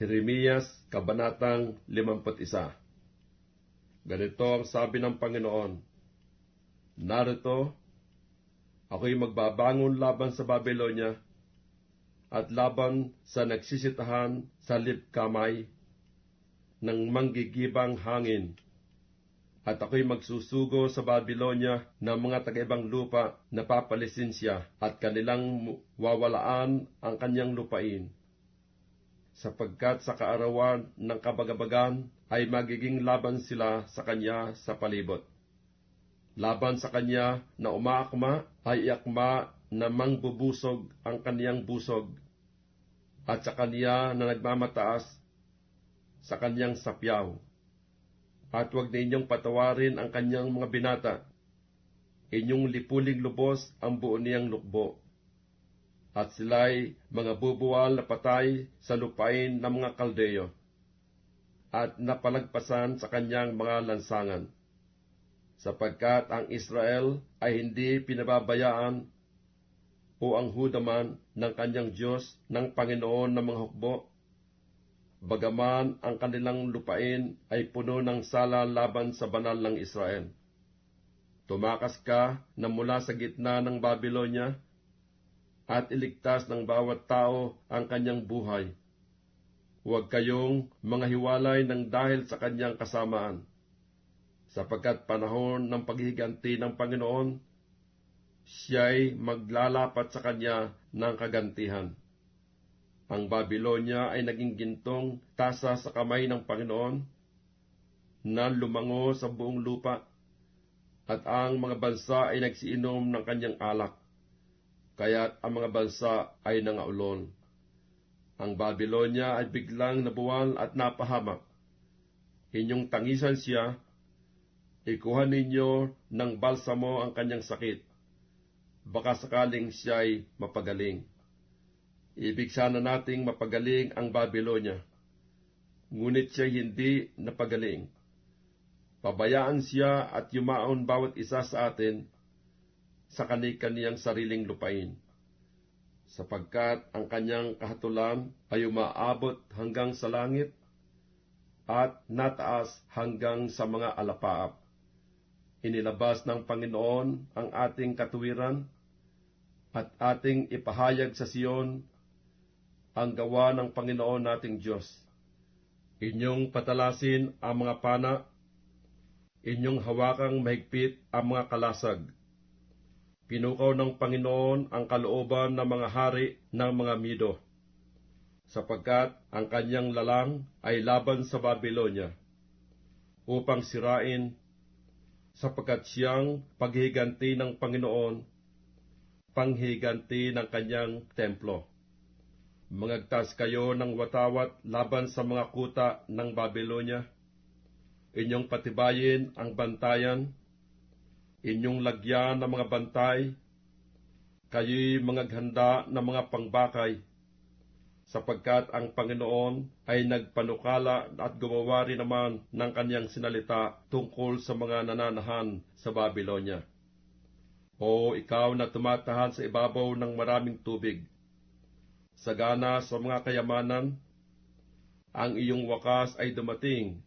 Jeremias, Kabanatang 51 Ganito ang sabi ng Panginoon, Narito, ako'y magbabangon laban sa Babylonia at laban sa nagsisitahan sa lipkamay ng manggigibang hangin. At ako'y magsusugo sa Babylonia ng mga taga-ibang lupa na papalisin siya at kanilang wawalaan ang kanyang lupain sapagkat sa kaarawan ng kabagabagan ay magiging laban sila sa kanya sa palibot. Laban sa kanya na umaakma ay iakma na mangbubusog ang kaniyang busog, at sa kanya na nagmamataas sa kanyang sapyaw. At huwag ninyong patawarin ang kanyang mga binata, inyong lipuling lubos ang buo niyang lukbo at sila'y mga bubuwal na patay sa lupain ng mga kaldeyo, at napalagpasan sa kanyang mga lansangan, sapagkat ang Israel ay hindi pinababayaan o ang hudaman ng kanyang Diyos ng Panginoon ng mga hukbo, bagaman ang kanilang lupain ay puno ng sala laban sa banal ng Israel. Tumakas ka na mula sa gitna ng Babylonia, at iligtas ng bawat tao ang kanyang buhay. Huwag kayong mga hiwalay ng dahil sa kanyang kasamaan, sapagkat panahon ng paghiganti ng Panginoon, siya'y maglalapat sa kanya ng kagantihan. Ang Babylonia ay naging gintong tasa sa kamay ng Panginoon na lumango sa buong lupa, at ang mga bansa ay nagsiinom ng kanyang alak kaya't ang mga bansa ay nangaulon. Ang Babylonia ay biglang nabuwal at napahamak. Inyong tangisan siya, ikuha ninyo ng balsamo ang kanyang sakit. Baka sakaling siya'y mapagaling. Ibig sana nating mapagaling ang Babylonia. Ngunit siya hindi napagaling. Pabayaan siya at yumaon bawat isa sa atin sa kani-kaniyang sariling lupain, sapagkat ang kanyang kahatulan ay umaabot hanggang sa langit at nataas hanggang sa mga alapaap. Inilabas ng Panginoon ang ating katuwiran at ating ipahayag sa Siyon ang gawa ng Panginoon nating Diyos. Inyong patalasin ang mga pana, inyong hawakang mahigpit ang mga kalasag, Pinukaw ng Panginoon ang kalooban ng mga hari ng mga Mido, sapagkat ang kanyang lalang ay laban sa Babylonia, upang sirain, sapagkat siyang paghiganti ng Panginoon, panghiganti ng kanyang templo. Mangagtas kayo ng watawat laban sa mga kuta ng Babylonia. Inyong patibayin ang bantayan inyong lagyan ng mga bantay, kayo'y mga ganda ng mga pangbakay, sapagkat ang Panginoon ay nagpanukala at gumawa rin naman ng kanyang sinalita tungkol sa mga nananahan sa Babylonia. O ikaw na tumatahan sa ibabaw ng maraming tubig, sagana sa mga kayamanan, ang iyong wakas ay dumating,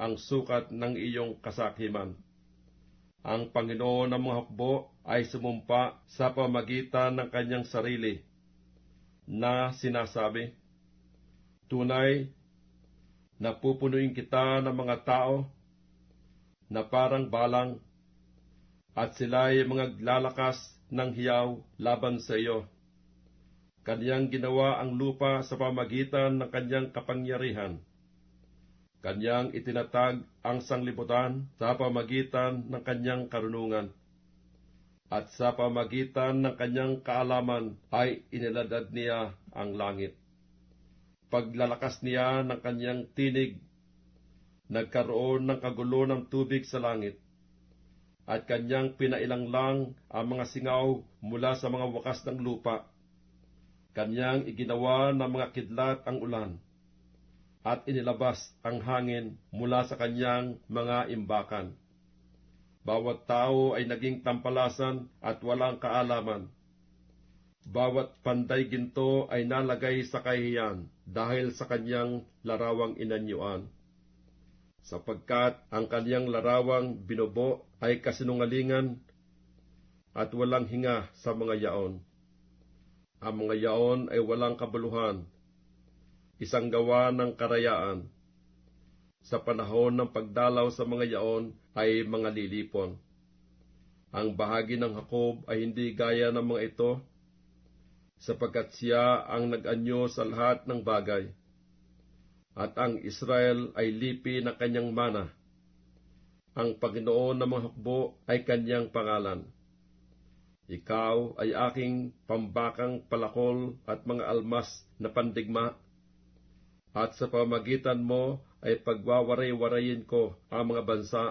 ang sukat ng iyong kasakiman. Ang Panginoon ng mga hukbo ay sumumpa sa pamagitan ng kanyang sarili na sinasabi, Tunay, napupunuin kita ng mga tao na parang balang at sila ay mga lalakas ng hiyaw laban sa iyo. Kanyang ginawa ang lupa sa pamagitan ng kanyang kapangyarihan Kanyang itinatag ang sanglibutan sa pamagitan ng kanyang karunungan. At sa pamagitan ng kanyang kaalaman ay iniladad niya ang langit. Paglalakas niya ng kanyang tinig, nagkaroon ng kagulo ng tubig sa langit at kanyang pinailang lang ang mga singaw mula sa mga wakas ng lupa. Kanyang iginawa ng mga kidlat ang ulan at inilabas ang hangin mula sa kanyang mga imbakan. Bawat tao ay naging tampalasan at walang kaalaman. Bawat panday ginto ay nalagay sa kahiyan dahil sa kanyang larawang inanyuan. Sapagkat ang kanyang larawang binubo ay kasinungalingan at walang hinga sa mga yaon. Ang mga yaon ay walang kabuluhan, isang gawa ng karayaan. Sa panahon ng pagdalaw sa mga yaon ay mga lilipon. Ang bahagi ng Hakob ay hindi gaya ng mga ito, sapagkat siya ang nag-anyo sa lahat ng bagay. At ang Israel ay lipi na kanyang mana. Ang Panginoon ng mga hukbo ay kanyang pangalan. Ikaw ay aking pambakang palakol at mga almas na pandigma, at sa pamagitan mo ay pagwawaray-warayin ko ang mga bansa,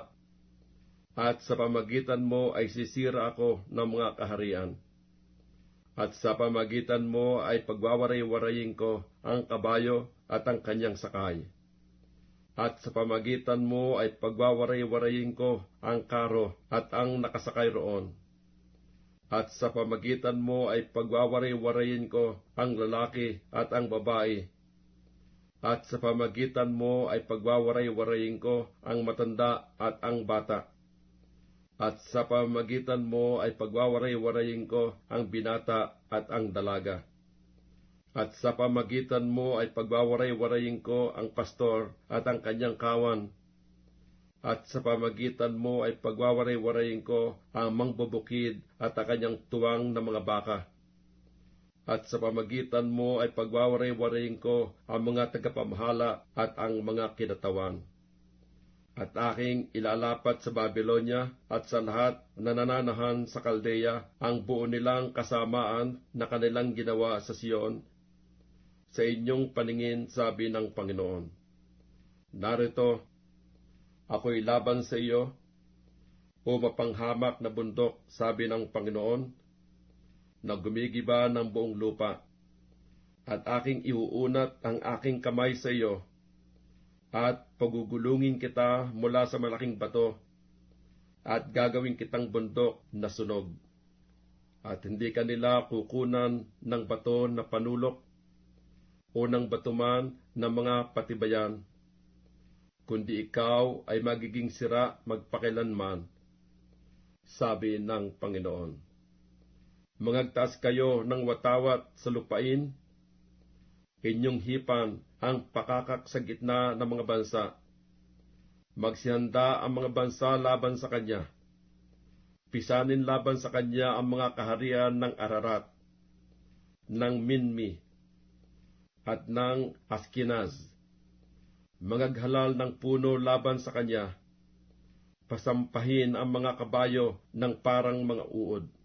at sa pamagitan mo ay sisira ako ng mga kaharian. At sa pamagitan mo ay pagwawaray-warayin ko ang kabayo at ang kanyang sakay. At sa pamagitan mo ay pagwawaray-warayin ko ang karo at ang nakasakay roon. At sa pamagitan mo ay pagwawaray-warayin ko ang lalaki at ang babae. At sa pamagitan mo ay pagwawaray-warayin ko ang matanda at ang bata at sa pamagitan mo ay pagwawaray-warayin ko ang binata at ang dalaga. At sa pamagitan mo ay pagwawaray-warayin ko ang pastor at ang kanyang kawan. At sa pamagitan mo ay pagwawaray-warayin ko ang mangbubukid at ang kanyang tuwang na mga baka. At sa pamagitan mo ay pagwawaray-warayin ko ang mga tagapamahala at ang mga kinatawan at aking ilalapat sa Babylonia at sa lahat na nananahan sa Kaldeya ang buo nilang kasamaan na kanilang ginawa sa Siyon. Sa inyong paningin, sabi ng Panginoon. Narito, ako'y laban sa iyo, o mapanghamak na bundok, sabi ng Panginoon, na gumigiba ng buong lupa, at aking iuunat ang aking kamay sa iyo, at pagugulungin kita mula sa malaking bato, at gagawin kitang bundok na sunog. At hindi kanila kukunan ng bato na panulok o ng batuman ng mga patibayan, kundi ikaw ay magiging sira magpakilanman, sabi ng Panginoon. Mangagtaas kayo ng watawat sa lupain, inyong hipan ang pakakak sa gitna ng mga bansa. Magsihanda ang mga bansa laban sa kanya. Pisanin laban sa kanya ang mga kaharian ng Ararat, ng Minmi, at ng Askinaz. Magaghalal ng puno laban sa kanya. Pasampahin ang mga kabayo ng parang mga uod.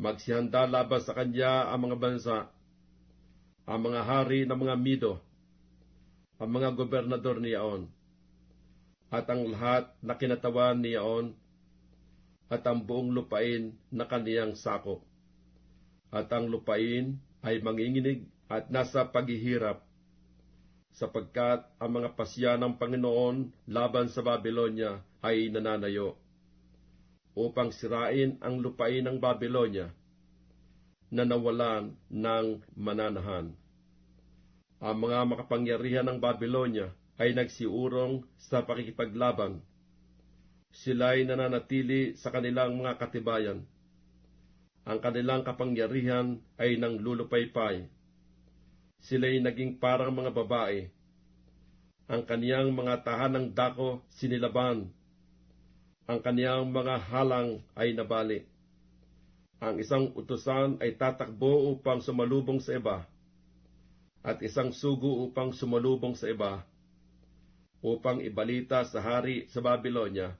Magsihanda laban sa kanya ang mga bansa ang mga hari ng mga Mido, ang mga gobernador niyaon, at ang lahat na kinatawan niyaon, at ang buong lupain na kaniyang sakop. At ang lupain ay manginginig at nasa paghihirap, sapagkat ang mga pasya ng Panginoon laban sa Babylonia ay nananayo, upang sirain ang lupain ng Babylonia, na nawalan ng mananahan. Ang mga makapangyarihan ng Babylonia ay nagsiurong sa pakikipaglaban. Sila'y nananatili sa kanilang mga katibayan. Ang kanilang kapangyarihan ay nang lulupaypay. Sila'y naging parang mga babae. Ang kaniyang mga tahanang dako sinilaban. Ang kaniyang mga halang ay nabali ang isang utusan ay tatakbo upang sumalubong sa iba, at isang sugo upang sumalubong sa iba, upang ibalita sa hari sa Babylonia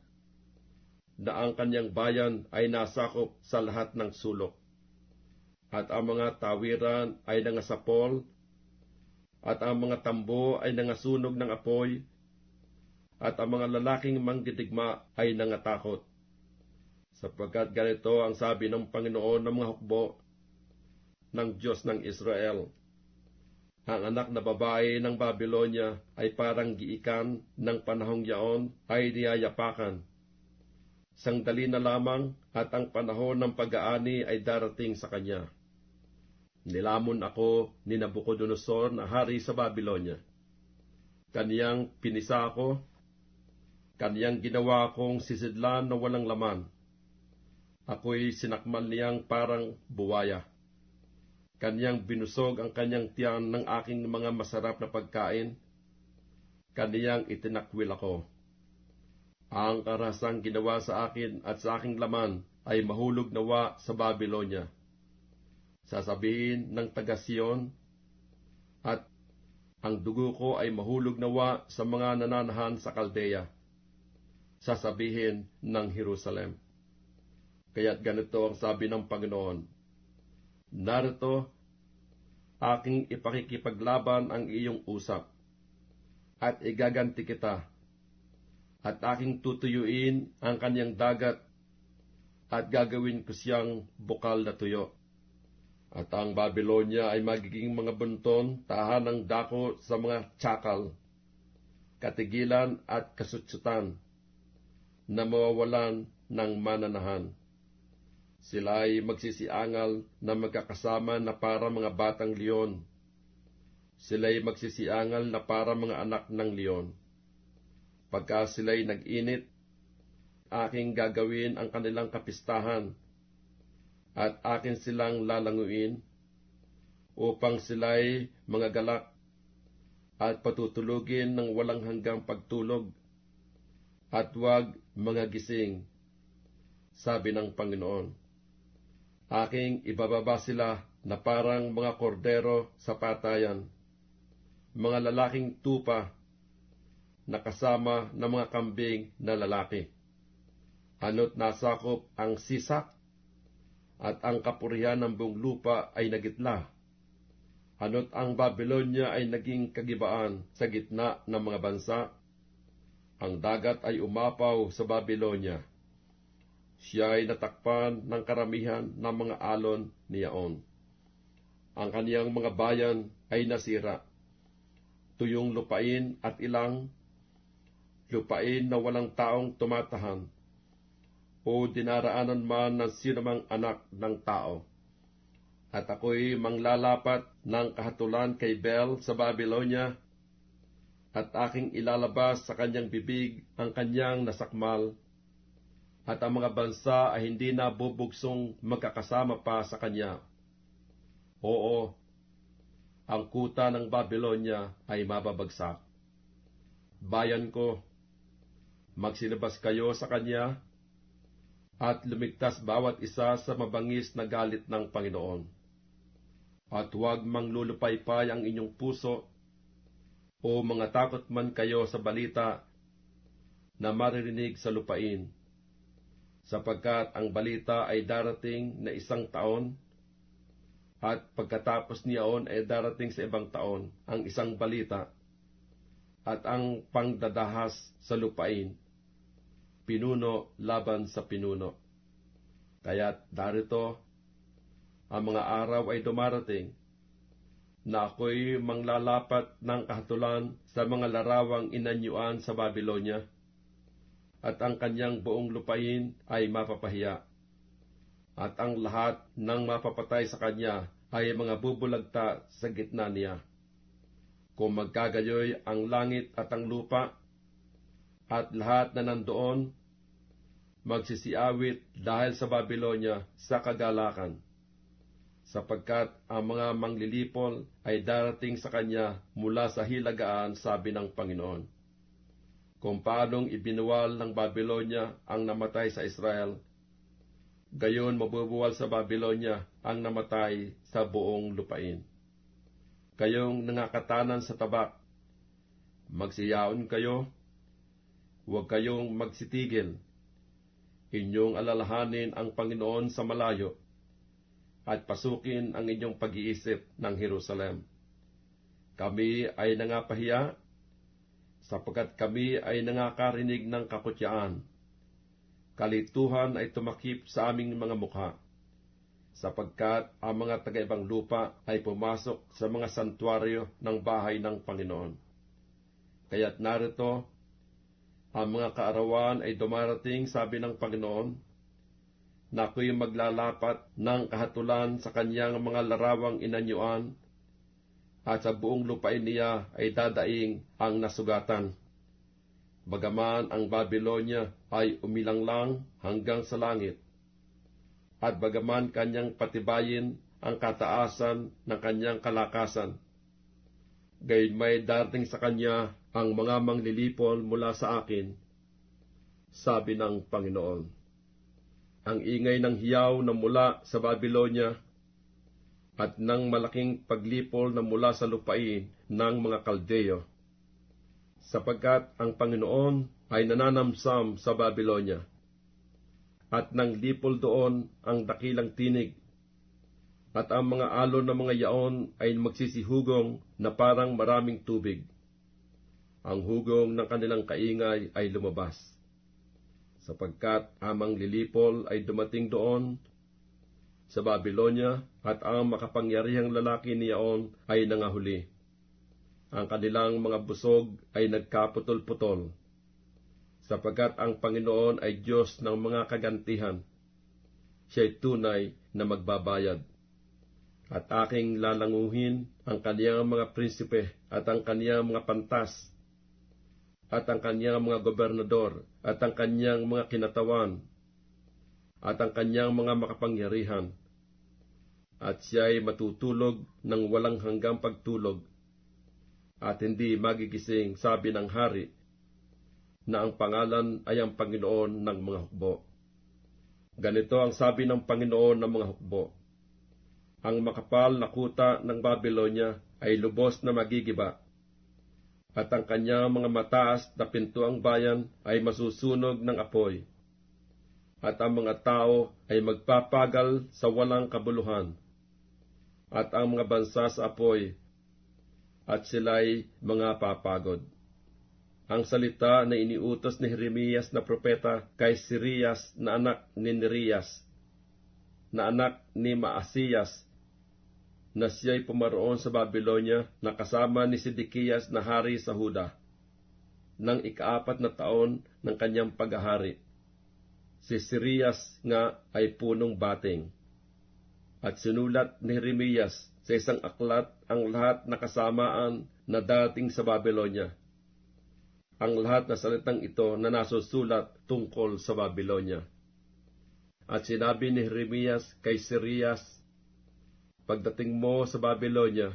na ang kanyang bayan ay nasakop sa lahat ng sulok, at ang mga tawiran ay nangasapol, at ang mga tambo ay nangasunog ng apoy, at ang mga lalaking mangdidigma ay nangatakot sapagkat ganito ang sabi ng Panginoon ng mga hukbo ng Diyos ng Israel. Ang anak na babae ng Babylonia ay parang giikan ng panahong yaon ay niyayapakan. Sangdali na lamang at ang panahon ng pag-aani ay darating sa kanya. Nilamon ako ni Nabucodonosor na hari sa Babylonia. Kaniyang pinisa ako, kaniyang ginawa kong sisidlan na walang laman. Ako'y sinakmal niyang parang buwaya. Kaniyang binusog ang kanyang tiyan ng aking mga masarap na pagkain. Kaniyang itinakwil ako. Ang karasang ginawa sa akin at sa aking laman ay mahulog nawa sa Babylonia sasabihin ng taga Sion, at ang dugo ko ay mahulog nawa sa mga nananahan sa Kaldea. Sasabihin ng Jerusalem. Kaya't ganito ang sabi ng Panginoon, Narito, aking ipakikipaglaban ang iyong usap, at igaganti kita, at aking tutuyuin ang kanyang dagat, at gagawin ko siyang bukal na tuyo at ang Babylonia ay magiging mga bunton, tahanang dako sa mga tsakal, katigilan at kasutsutan, na mawawalan ng mananahan. Sila ay magsisiangal na magkakasama na para mga batang leon. Sila ay magsisiangal na para mga anak ng leon. Pagka sila'y nag-init, aking gagawin ang kanilang kapistahan at akin silang lalanguin upang sila'y mga galak at patutulugin ng walang hanggang pagtulog at wag mga gising, sabi ng Panginoon. Aking ibababa sila na parang mga kordero sa patayan, mga lalaking tupa na kasama ng mga kambing na lalaki. Ano't nasakop ang sisak at ang kapurihan ng buong lupa ay nagitla. Ano't ang Babylonia ay naging kagibaan sa gitna ng mga bansa. Ang dagat ay umapaw sa Babylonia. Siya ay natakpan ng karamihan ng mga alon niyaon. Ang kaniyang mga bayan ay nasira. Tuyong lupain at ilang lupain na walang taong tumatahan o dinaraanan man ng sinumang anak ng tao. At ako'y manglalapat ng kahatulan kay Bel sa Babylonia, at aking ilalabas sa kanyang bibig ang kanyang nasakmal, at ang mga bansa ay hindi na bubugsong magkakasama pa sa kanya. Oo, ang kuta ng Babylonia ay mababagsak. Bayan ko, magsilabas kayo sa kanya at lumigtas bawat isa sa mabangis na galit ng Panginoon. At huwag manglulupaypay ang inyong puso o mga takot man kayo sa balita na maririnig sa lupain, sapagkat ang balita ay darating na isang taon, at pagkatapos niyaon ay darating sa ibang taon ang isang balita, at ang pangdadahas sa lupain pinuno laban sa pinuno. Kaya't darito, ang mga araw ay dumarating na ako'y manglalapat ng kahatulan sa mga larawang inanyuan sa Babylonia, at ang kanyang buong lupain ay mapapahiya, at ang lahat ng mapapatay sa kanya ay mga bubulagta sa gitna niya. Kung magkagayoy ang langit at ang lupa, at lahat na nandoon magsisiawit dahil sa Babylonia sa kagalakan, sapagkat ang mga manglilipol ay darating sa kanya mula sa hilagaan, sabi ng Panginoon. Kung paanong ibinuwal ng Babylonia ang namatay sa Israel, gayon mabubuwal sa Babylonia ang namatay sa buong lupain. Kayong nangakatanan sa tabak, magsiyaon kayo, huwag kayong magsitigil, inyong alalahanin ang Panginoon sa malayo at pasukin ang inyong pag-iisip ng Jerusalem. Kami ay nangapahiya sapagkat kami ay nangakarinig ng kakutyaan. Kalituhan ay tumakip sa aming mga mukha sapagkat ang mga taga-ibang lupa ay pumasok sa mga santuaryo ng bahay ng Panginoon. Kaya't narito ang mga kaarawan ay dumarating, sabi ng Panginoon, na ako'y maglalapat ng kahatulan sa kanyang mga larawang inanyuan, at sa buong lupain niya ay dadaing ang nasugatan. Bagaman ang Babylonia ay umilang lang hanggang sa langit, at bagaman kanyang patibayin ang kataasan ng kanyang kalakasan, gayon may darating sa kanya ang mga manglilipol mula sa akin, sabi ng Panginoon. Ang ingay ng hiyaw na mula sa Babylonia at ng malaking paglipol na mula sa lupain ng mga Kaldeo, sapagkat ang Panginoon ay nananamsam sa Babylonia, at nang lipol doon ang dakilang tinig at ang mga alon ng mga yaon ay magsisihugong na parang maraming tubig. Ang hugong ng kanilang kaingay ay lumabas, sapagkat amang lilipol ay dumating doon sa Babylonia at ang makapangyarihang lalaki niyaon ay nangahuli. Ang kanilang mga busog ay nagkaputol-putol, sapagkat ang Panginoon ay Diyos ng mga kagantihan. Siya'y tunay na magbabayad at aking lalanguhin ang kaniyang mga prinsipe at ang kaniyang mga pantas at ang kaniyang mga gobernador at ang kaniyang mga kinatawan at ang kaniyang mga makapangyarihan. At siya'y matutulog ng walang hanggang pagtulog. At hindi magigising sabi ng hari na ang pangalan ay ang Panginoon ng mga hukbo. Ganito ang sabi ng Panginoon ng mga hukbo. Ang makapal na kuta ng Babylonia ay lubos na magigiba, at ang kanyang mga mataas na pintuang bayan ay masusunog ng apoy, at ang mga tao ay magpapagal sa walang kabuluhan, at ang mga bansa sa apoy, at sila'y mga papagod. Ang salita na iniutos ni Jeremias na propeta kay Sirias na anak ni Nerias, na anak ni Maasiyas, na siya'y pumaroon sa Babylonia na kasama ni Sidikiyas na hari sa Huda, ng ikaapat na taon ng kanyang paghahari. Si Sirias nga ay punong bating. At sinulat ni Jeremias sa isang aklat ang lahat na kasamaan na dating sa Babylonia. Ang lahat na salitang ito na nasusulat tungkol sa Babylonia. At sinabi ni Jeremias kay Sirias Pagdating mo sa Babylonia,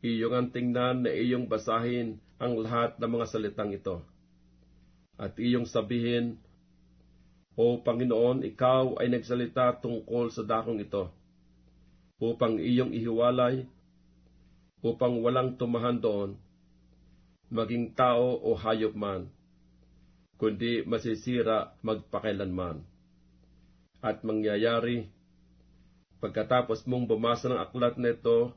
iyong ang tingnan na iyong basahin ang lahat ng mga salitang ito. At iyong sabihin, O Panginoon, ikaw ay nagsalita tungkol sa dakong ito, upang iyong ihiwalay, upang walang tumahan doon, maging tao o hayop man, kundi masisira magpakailanman. At mangyayari Pagkatapos mong bumasa ng aklat nito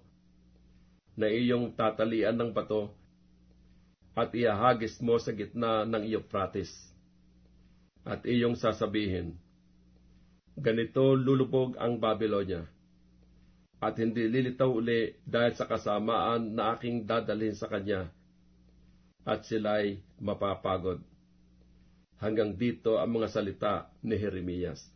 na iyong tatalian ng bato at iahagis mo sa gitna ng Euphrates. At iyong sasabihin, Ganito lulubog ang Babylonia, at hindi lilitaw uli dahil sa kasamaan na aking dadalhin sa kanya, at sila'y mapapagod. Hanggang dito ang mga salita ni Jeremias.